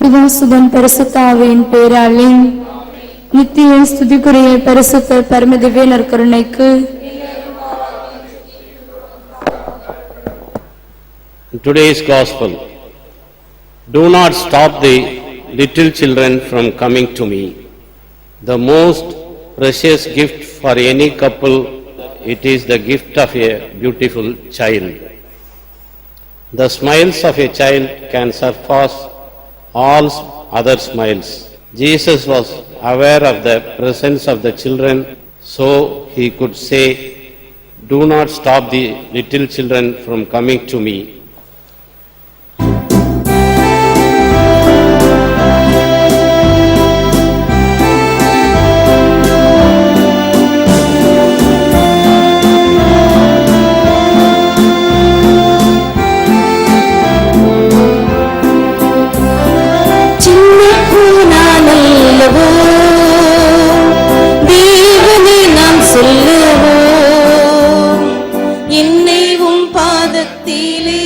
பிதாசுதன் பரிசுத்தாவின் பேராலே நித்திய ஸ்துதிக்குரிய பரிசுத்த பரமதிவே நற்கருணைக்கு Today's Gospel. Do not stop the little children from coming to me. The most precious gift for any couple, it is the gift of a beautiful child. The smiles of a child can surpass all other smiles. Jesus was aware of the presence of the children, so he could say, Do not stop the little children from coming to me. பாதத்திலே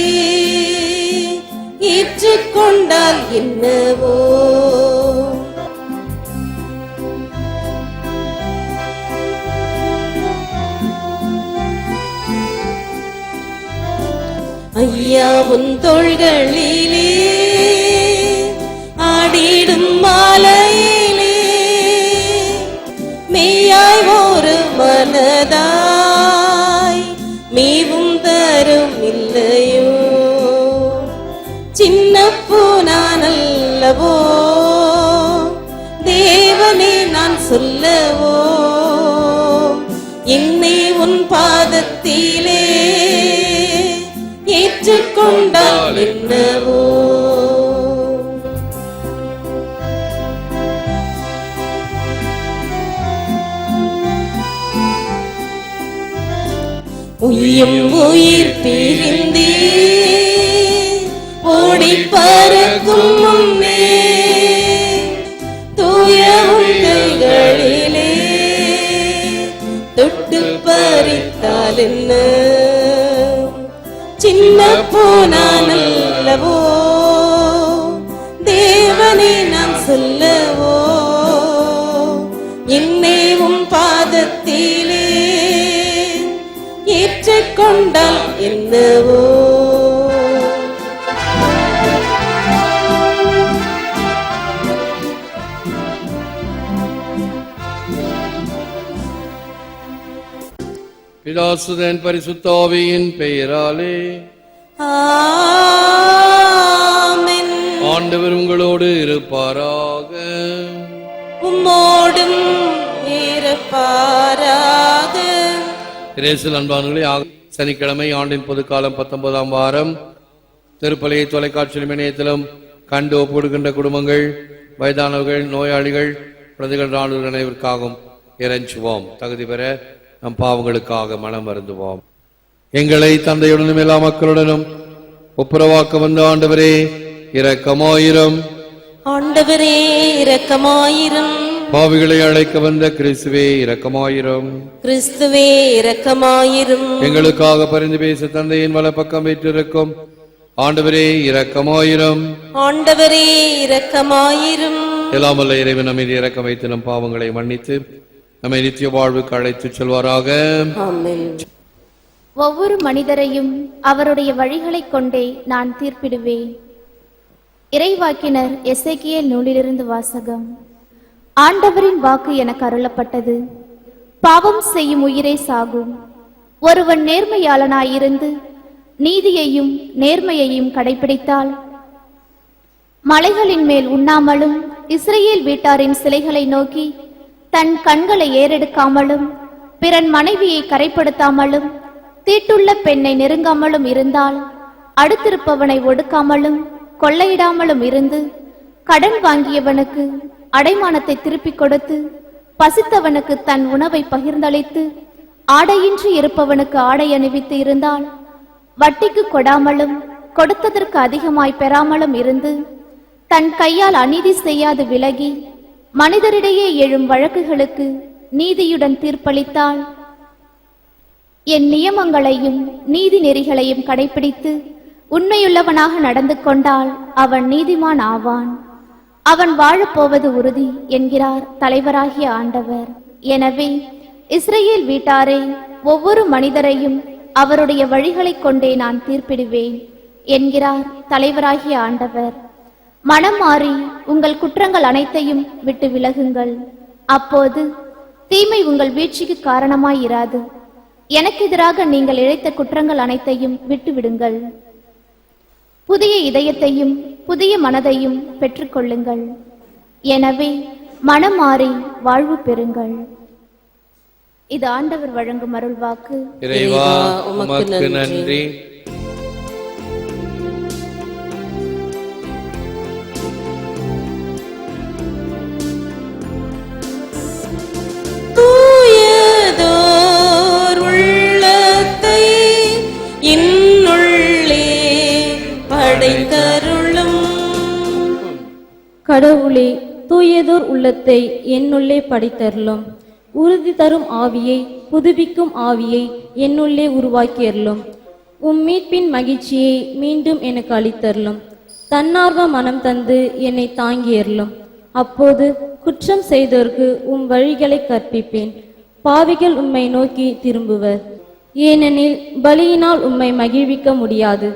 ஏற்றுக்கொண்டால் என்னவோ? ஐயா உன் தோள்களிலே சொல்லவோ? தேவனே நான் சொல்லவோ? என்னை உன் பாதத்திலே ஏற்றுக்கொண்டால் என்னவோ? உயிர் உயிர் பிரிந்தீர். ஓடி பறக்கும் முன்னே தூய உடைகளிலே தொட்டு பறித்தால் என்ன சின்ன போனான் அல்லவோ தேவனை நான் சொல்லவோ? என்னை உம் பாதத்திலே ஏற்றுக்கொண்டால் என்ன பிதாசுதன் பரிசுத்தாவியின் பெயராலே. ஆண்டவர் உங்களோடு இருப்பாராக. உம்மோடும் இருப்பாராக. இரேசல் அன்பானங்களே ஆக- சனிக்கிழமை ஆண்டின் பொதுக்காலம் பத்தொன்பதாம் வாரம் திருப்பலையை தொலைக்காட்சி இணையத்திலும் கண்டு ஒப்பிடுகின்ற குடும்பங்கள் வயதானவர்கள் நோயாளிகள் பிரதிகள் நாடுகள் அனைவருக்காகவும் இறைஞ்சுவோம். தகுதி பெற நம் பாவங்களுக்காக மனம் வருந்துவோம். எங்களை தந்தையுடனும் எல்லா மக்களுடனும் ஒப்புரவாக்க வந்த ஆண்டவரே இரக்கமாயிரம். ஆண்டவரே இரக்கமாயிரும். பாவிகளை அழைக்க வந்த கிறிஸ்துவே இரக்கமாயிரம். கிறிஸ்துவே இரக்கமாயிரும். எங்களுக்காக பரிந்து பேச தந்தையின் வலப்பக்கம் வீற்றிருக்கும் ஆண்டவரே இரக்கமாயிரம். ஆண்டவரே இரக்கமாயிரும். எல்லாம் வல்ல இறைவன் நம்மை இரக்கம் வைத்து நம் பாவங்களை மன்னித்து நம்மை நித்திய வாழ்வுக்கு அழைத்துச் செல்வாராக. ஆமென். ஒவ்வொரு மனிதரையும் அவருடைய வழிகளைக் கொண்டே நான் தீர்ப்பிடுவேன். இறைவாக்கினர் எசேக்கியேல் நூலிலிருந்து வாசகம். ஆண்டவரின் வாக்கு எனக்கு அருளப்பட்டது. பாவம் செய்யும் உயிரே சாகும். ஒருவன் நேர்மையாளனாயிருந்து நீதியையும் நேர்மையையும் கடைபிடித்தால் மலைகளின் மேல் உண்ணாமலும் இஸ்ரேல் வீட்டாரின் சிலைகளை நோக்கி தன் கண்களை ஏறெடுக்காமலும் பிறன் மனைவியை கரைப்படுத்தாமலும் தீட்டுள்ள பெண்ணை நெருங்காமலும் இருந்தால் அடுத்திருப்பவனை ஒடுக்காமலும் கொள்ளையிடாமலும் இருந்து கடன் வாங்கியவனுக்கு அடைமானத்தை திருப்பிக் கொடுத்து பசித்தவனுக்கு தன் உணவை பகிர்ந்தளித்து ஆடையின்றி இருப்பவனுக்கு ஆடை அணிவித்து இருந்தால் வட்டிக்கு கொடாமலும் கொடுத்ததற்கு அதிகமாய் பெறாமலும் இருந்து தன் கையால் அநீதி செய்யாது விலகி மனிதரிடையே எழும் வழக்குகளுக்கு நீதியுடன் தீர்ப்பளித்தால் என் நியமங்களையும் நீதி நெறிகளையும் கடைபிடித்து உண்மையுள்ளவனாக நடந்து கொண்டால் அவன் நீதிமான் ஆவான். அவன் வாழப்போவது உறுதி என்கிறார் தலைவராகிய ஆண்டவர். எனவே இஸ்ரேல் வீட்டாரே ஒவ்வொரு மனிதரையும் அவருடைய வழிகளைக் கொண்டே நான் தீர்ப்பிடுவேன் என்கிறார் தலைவராகிய ஆண்டவர். மனம் மாறி உங்கள் குற்றங்கள் அனைத்தையும் விட்டு விலகுங்கள். அப்போது தீமை உங்கள் வீழ்ச்சிக்கு காரணமாயிராது. எனக்கு எதிராக நீங்கள் இழைத்த குற்றங்கள் அனைத்தையும் விட்டுவிடுங்கள் புதிய இதயத்தையும் புதிய மனதையும் பெற்றுக்கொள்ளுங்கள். எனவே மனம் மாறி வாழ்வு பெறுங்கள். இது ஆண்டவர் வழங்கும் அருள்வாக்கு. நன்றி. கடவுளே தூயதோர் உள்ளத்தை என்னுள்ளே படைத்தருளும். உறுதி தரும் ஆவியை புதுப்பிக்கும் ஆவியை என்னுள்ளே உருவாக்கியருளும். உம் மீட்பின் மகிழ்ச்சியை மீண்டும் எனக்கு அளித்தருளும். தன்னார்வ மனம் தந்து என்னை தாங்கியருளும். அப்போது குற்றம் செய்தோர்க்கு உம் வழிகளை கற்பிப்பேன். பாவிகள் உம்மை நோக்கி திரும்புவர். ஏனெனில் பலியினால் உம்மை மகிழ்விக்க முடியாது.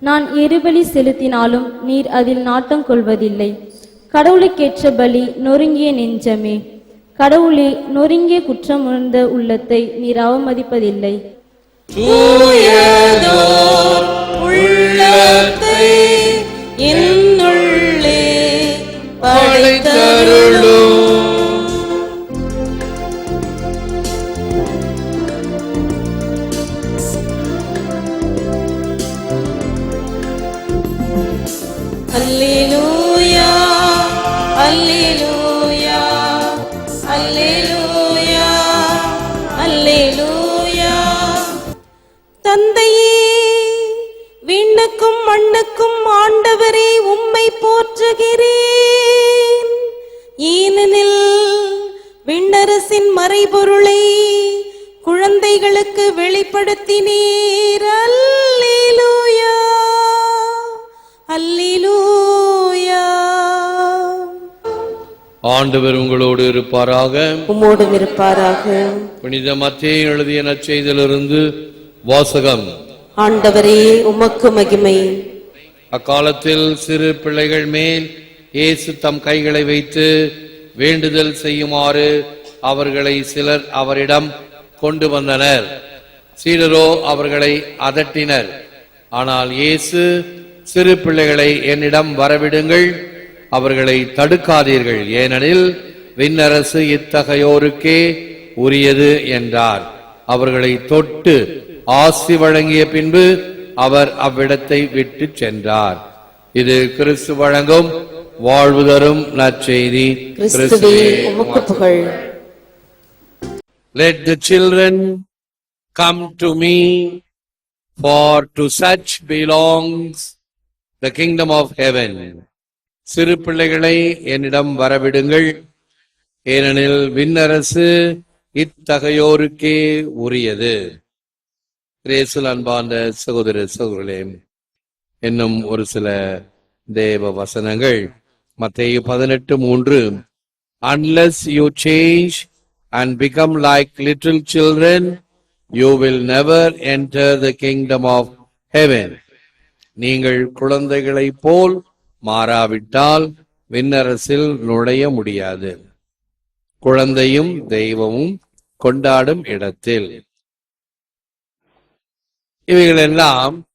நான் எரிபலி செலுத்தினாலும் நீர் அதில் நாட்டம் கொள்வதில்லை. கடவுளுக்கேற்ற பலி நொறுங்கிய நெஞ்சமே. கடவுளே நொறுங்கிய குற்றம் உணர்ந்த உள்ளத்தை நீர் அவமதிப்பதில்லை. Hallelujah அல்லேலூயா அல்லேலூயா அல்லேலூயா தந்தையே விண்ணுக்கும் மண்ணுக்கும் ஆண்டவரே உம்மை போற்றுகிறேன். ஏனெனில் விண்ணரசின் மறைபொருளை குழந்தைகளுக்கு வெளிப்படுத்தினீர். அல்லேலூயா அல்லேலூயா ஆண்டவர் உங்களோடு இருப்பாராக. உம்மோடு இருப்பாராக. புனித மத்திய எழுதிய நற்செய்தியிலிருந்து வாசகம். ஆண்டவரே உமக்கு மகிமை. அக்காலத்தில் சிறு பிள்ளைகள் மேல் இயேசு தம் கைகளை வைத்து வேண்டுதல் செய்யுமாறு அவர்களை சிலர் அவரிடம் கொண்டு வந்தனர். சீடரோ அவர்களை அதட்டினர். ஆனால் இயேசு சிறு பிள்ளைகளை என்னிடம் வரவிடுங்கள். அவர்களை தடுக்காதீர்கள். ஏனெனில் விண்ணரசு இத்தகையோருக்கே உரியது என்றார். அவர்களை தொட்டு ஆசி வழங்கிய பின்பு அவர் அவ்விடத்தை விட்டு சென்றார். இது கிறிஸ்து வழங்கும் வாழ்வு தரும் நற்செய்தி. Let the children come to me, for to such belongs the kingdom of heaven. சிறு பிள்ளைகளை என்னிடம் வரவிடுங்கள். ஏனெனில் விண்ணரசு இத்தகையோருக்கே உரியது. கிரேசல் அன்பார்ந்த சகோதர சகோதரே இன்னும் ஒரு சில தேவ வசனங்கள். மத்திய பதினெட்டு மூன்று unless you change and become like little children you will never enter the kingdom of heaven நீங்கள் குழந்தைகளைப் போல் மாறாவிட்டால் விண்ணரசில் நுழைய முடியாது. குழந்தையும் தெய்வமும் கொண்டாடும் இடத்தில். இவைகளெல்லாம்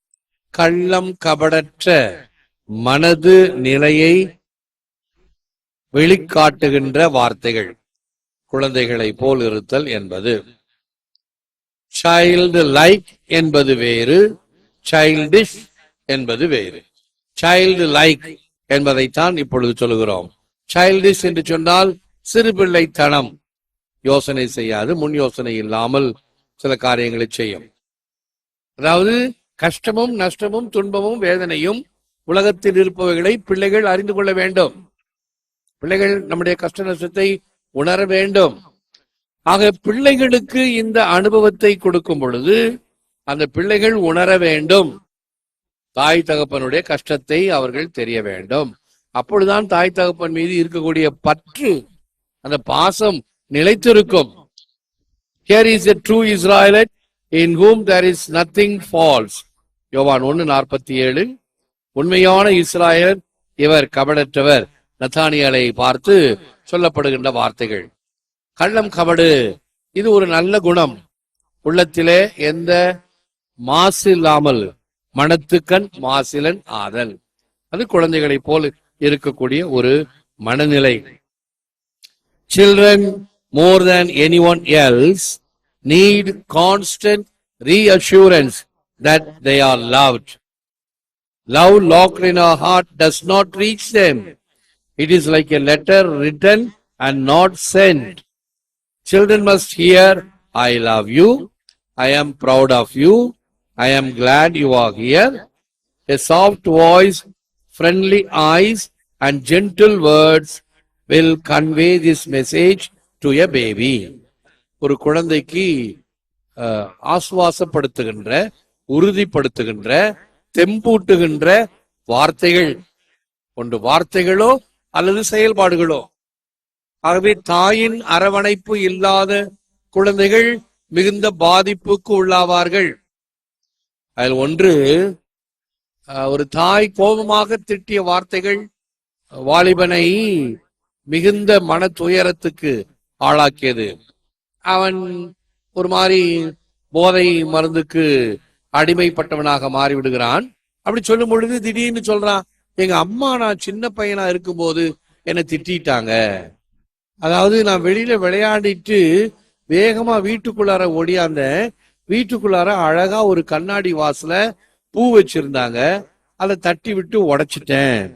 கள்ளம் கபடற்ற மனது நிலையை வெளிக்காட்டுகின்ற வார்த்தைகள். குழந்தைகளை போல் இருத்தல் என்பது. சைல்டு லைக் என்பது வேறு சைல்டிஷ் என்பது வேறு. சைல்டு லைக் என்பதைத்தான் இப்பொழுது சொல்லுகிறோம். சைல்டிஷ் என்று சொன்னால் சிறு பிள்ளைத்தனம் யோசனை செய்யாது முன் யோசனை இல்லாமல் சில காரியங்களை செய்யும். அதாவது கஷ்டமும் நஷ்டமும் துன்பமும் வேதனையும் உலகத்தில் இருப்பவைகளை பிள்ளைகள் அறிந்து கொள்ள வேண்டும். பிள்ளைகள் நம்முடைய கஷ்ட நஷ்டத்தை உணர வேண்டும். ஆக பிள்ளைகளுக்கு இந்த அனுபவத்தை கொடுக்கும் பொழுது அந்த பிள்ளைகள் உணர வேண்டும். தாய் தகப்பனுடைய கஷ்டத்தை அவர்கள் தெரிய வேண்டும். அப்பொழுதுதான் தாய் தகப்பன் மீது இருக்கக்கூடிய பற்று அந்த பாசம் நிலைத்திருக்கும். Here is a true Israelite in whom there is nothing false யோவான் ஒன்னு நாற்பத்தி ஏழு உண்மையான இஸ்ராயல் இவர் கபடற்றவர். நத்தானியலை பார்த்து சொல்லப்படுகின்ற வார்த்தைகள். கள்ளம் கபடு இது ஒரு நல்ல குணம். உள்ளத்திலே எந்த மாசு இல்லாமல் மனத்துக்கண் மாசிலன் ஆதல் அது குழந்தைகளைப் போல் இருக்கக்கூடிய ஒரு மனநிலை Children, more than anyone else, need constant reassurance that they are loved. Love locked in our heart does not reach them. It is like a letter written and not sent. Children must hear, I love you, I am proud of you, I am glad you are here. A soft voice, friendly eyes, and gentle words will convey this message to a baby. ஒரு குழந்தைக்கு ஆசுவாசப்படுத்துகின்ற உறுதிப்படுத்துகின்ற தெம்பூட்டுகின்ற வார்த்தைகள் ஒன்று வார்த்தைகளோ அல்லது செயல்பாடுகளோ ஆகவே தாயின் அரவணைப்பு இல்லாத குழந்தைகள் மிகுந்த பாதிப்புக்கு உள்ளாவார்கள் அதில் ஒன்று அஹ், ஒரு தாய் கோபமாக திட்டிய வார்த்தைகள் வாலிபனை மிகுந்த மன துயரத்துக்கு ஆளாக்கியது. அவன் ஒரு மாதிரி போதை மருந்துக்கு அடிமைப்பட்டவனாக மாறிவிடுகிறான். அப்படி சொல்லும் பொழுது திடீர்னு சொல்றான் எங்க அம்மா நான் சின்ன பையனா இருக்கும்போது என்னை திட்டாங்க அதாவது நான் வெளியில விளையாடிட்டு வேகமா வீட்டுக்குள்ளார ஓடியாந்தேன். வீட்டுக்குள்ளார அழகா ஒரு கண்ணாடி வாசல பூ வச்சிருந்தாங்க. அதை தட்டி விட்டு உடைச்சிட்டேன்.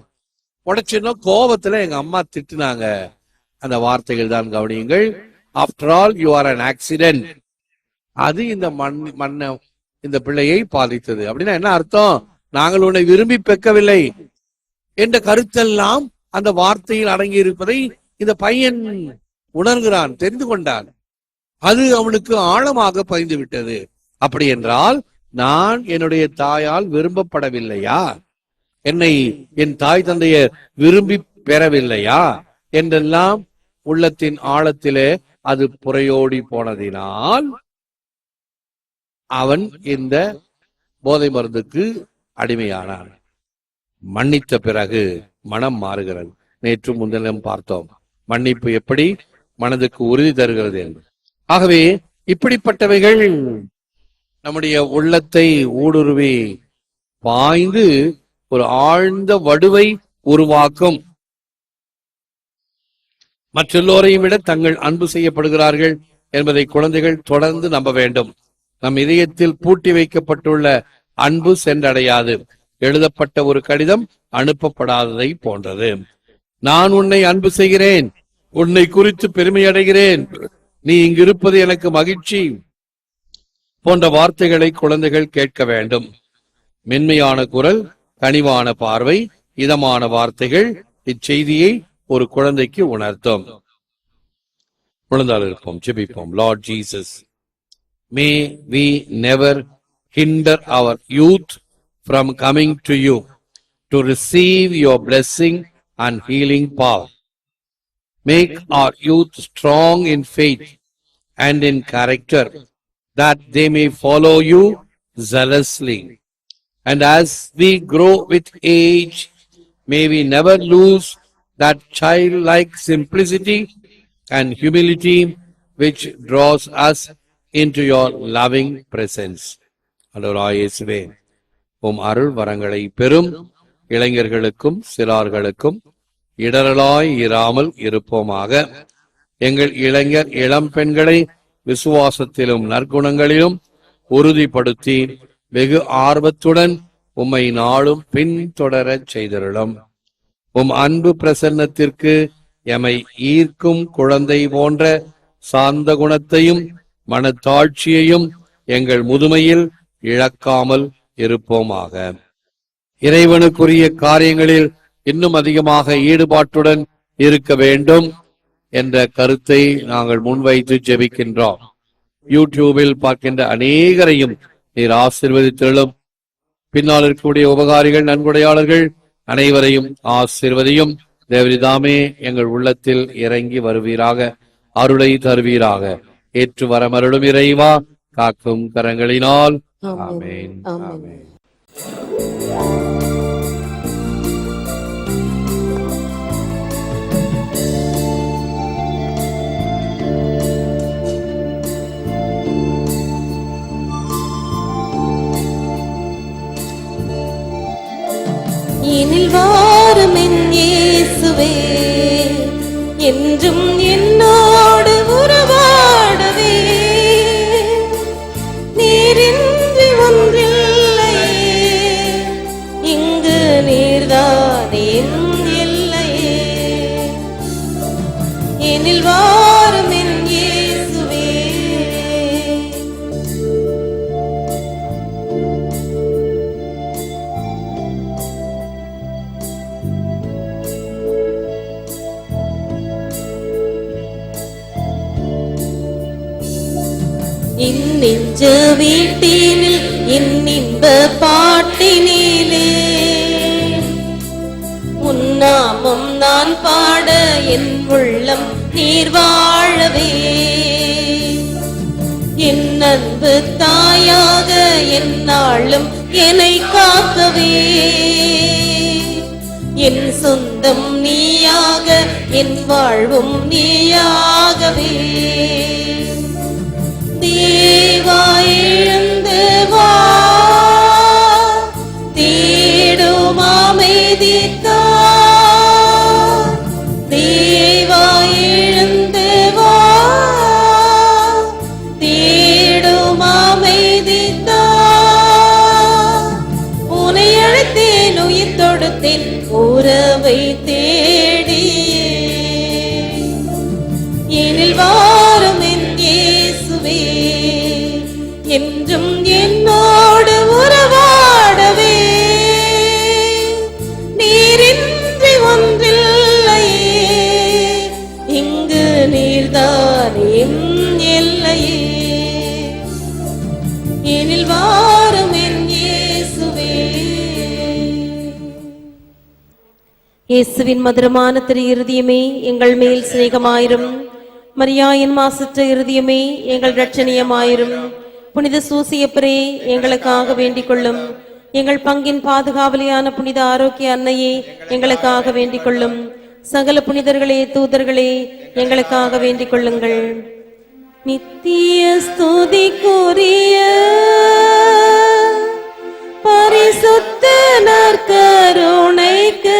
உடைச்சுன்னா கோபத்துல எங்க அம்மா திட்டுனாங்க. அந்த வார்த்தைகள் தான் கவனியுங்கள். After all you are an accident அது இந்த மண் மண்ணை இந்த பிள்ளையை பாதித்தது. அப்படின்னா என்ன அர்த்தம்? நாங்கள் உன்னை விரும்பி பெக்கவில்லை. என்ற கருத்தெல்லாம் அந்த வார்த்தையில் அடங்கி இருப்பதை இந்த பையன் உணர்கிறான் தெரிந்து கொண்டான். அது அவனுக்கு ஆழமாக பதிந்து விட்டது. அப்படி என்றால் நான் என்னுடைய தாயால் விரும்பப்படவில்லையா? என்னை என் தாய் தந்தையை விரும்பி பெறவில்லையா? என்றெல்லாம் உள்ளத்தின் ஆழத்திலே அது புறையோடி போனதினால் அவன் இந்த போதை மருந்துக்கு அடிமையானான். மன்னித்த பிறகு மனம் மாறுகிறது. நேற்று முன்தினம் பார்த்தோம். மன்னிப்பு எப்படி? மனதுக்கு உறுதி தருகிறது என்று. ஆகவே இப்படிப்பட்டவைகள் நம்முடைய உள்ளத்தை ஊடுருவி பாய்ந்து ஒரு ஆழ்ந்த வடுவை உருவாக்கும். மற்றெல்லோரையும் விட தங்கள் அன்பு செய்யப்படுகிறார்கள் என்பதை குழந்தைகள் தொடர்ந்து நம்ப வேண்டும். நம் இதயத்தில் பூட்டி வைக்கப்பட்டுள்ள அன்பு சென்றடையாது. எழுதப்பட்ட ஒரு கடிதம் அனுப்பப்படாததை போன்றது. நான் உன்னை அன்பு செய்கிறேன். உன்னை குறித்து பெருமை அடைகிறேன் நீ இங்கிருப்பது எனக்கு மகிழ்ச்சி போன்ற வார்த்தைகளை குழந்தைகள் கேட்க வேண்டும். மென்மையான குரல் கனிவான பார்வை இதமான வார்த்தைகள் இச்செய்தியை ஒரு குழந்தைக்கு உணர்த்தும். குழந்தால் இருப்போம் ஜெபிப்போம். Lord Jesus may we never hinder our youth from coming to you to receive your blessing and healing power Make our youth strong in faith and in character, that they may follow you zealously. And as we grow with age, may we never lose that childlike simplicity and humility which draws us into your loving presence. அலோராய் இயேசுவே உம் அருள் வரங்களை பெறும் இளைஞர்களுக்கும் சிறார்களுக்கும் இடரலாய் இராமல் இருப்போமாக. எங்கள் இளைஞர் இளம் பெண்களை விசுவாசத்திலும் நற்குணங்களிலும் உறுதிப்படுத்தி வெகு ஆர்வத்துடன் உம்மை நாளும் பின்தொடரச் செய்திருளும். உம் அன்பு பிரசன்னத்திற்கு எமை ஈர்க்கும் குழந்தை போன்ற சாந்த குணத்தையும் மனத்தாட்சியையும் எங்கள் முதுமையில் இழக்காமல் இருப்போமாக. இறைவனுக்குரிய காரியங்களில் இன்னும் அதிகமாக ஈடுபாட்டுடன் இருக்க வேண்டும் என்ற கருத்தை நாங்கள் முன்வைத்து ஜெபிக்கின்றோம். யூடியூபில் பார்க்கின்ற அநேகரையும் நீர் ஆசிர்வதித்திருளும். பின்னால் இருக்கக்கூடிய உபகாரிகள் நன்கொடையாளர்கள் அனைவரையும் ஆசீர்வதியும். தேவரிதாமே எங்கள் உள்ளத்தில் இறங்கி வருவீராக அருளை தருவீராக. ஏற்று வரமருளும் இறைவா காக்கும் கரங்களினால். ஆமென். ஆமென். எனில் வாரும் என் இயேசுவே. என்றும் என்னோடு உறவாடவே. நீரின்றி ஒன்றில்லை. இங்கு நீர்தான் என் எல்லையே. எனில் வா உன்னாமம் நான் பாட என் உள்ளம் நீர் வாழவே. என் அன்பு தாயாக என்னாலும் என்னை காக்கவே. என் சொந்தம் நீயாக என் வாழ்வும் நீயாகவே. தேவா உயிர் தொடுத்தேன் உறவை இயேசுவின் மதுரமான திரு இருதயமே எங்கள் மேல் சிநேகமாயிரும். மரியாயின் மாசற்ற இருதயமே எங்கள் ரட்சணியமாயிரும் புனித சூசியப்பரே எங்களுக்காக வேண்டிக் கொள்ளும் எங்கள் பங்கின் பாதுகாவலியான புனித ஆரோக்கிய அன்னையே எங்களுக்காக வேண்டிக் கொள்ளும் சகல புனிதர்களே தூதர்களே எங்களுக்காக வேண்டிக் கொள்ளுங்கள் நித்திய ஸ்துதிக்குரிய பரிசுத்த நற்கருணைக்கு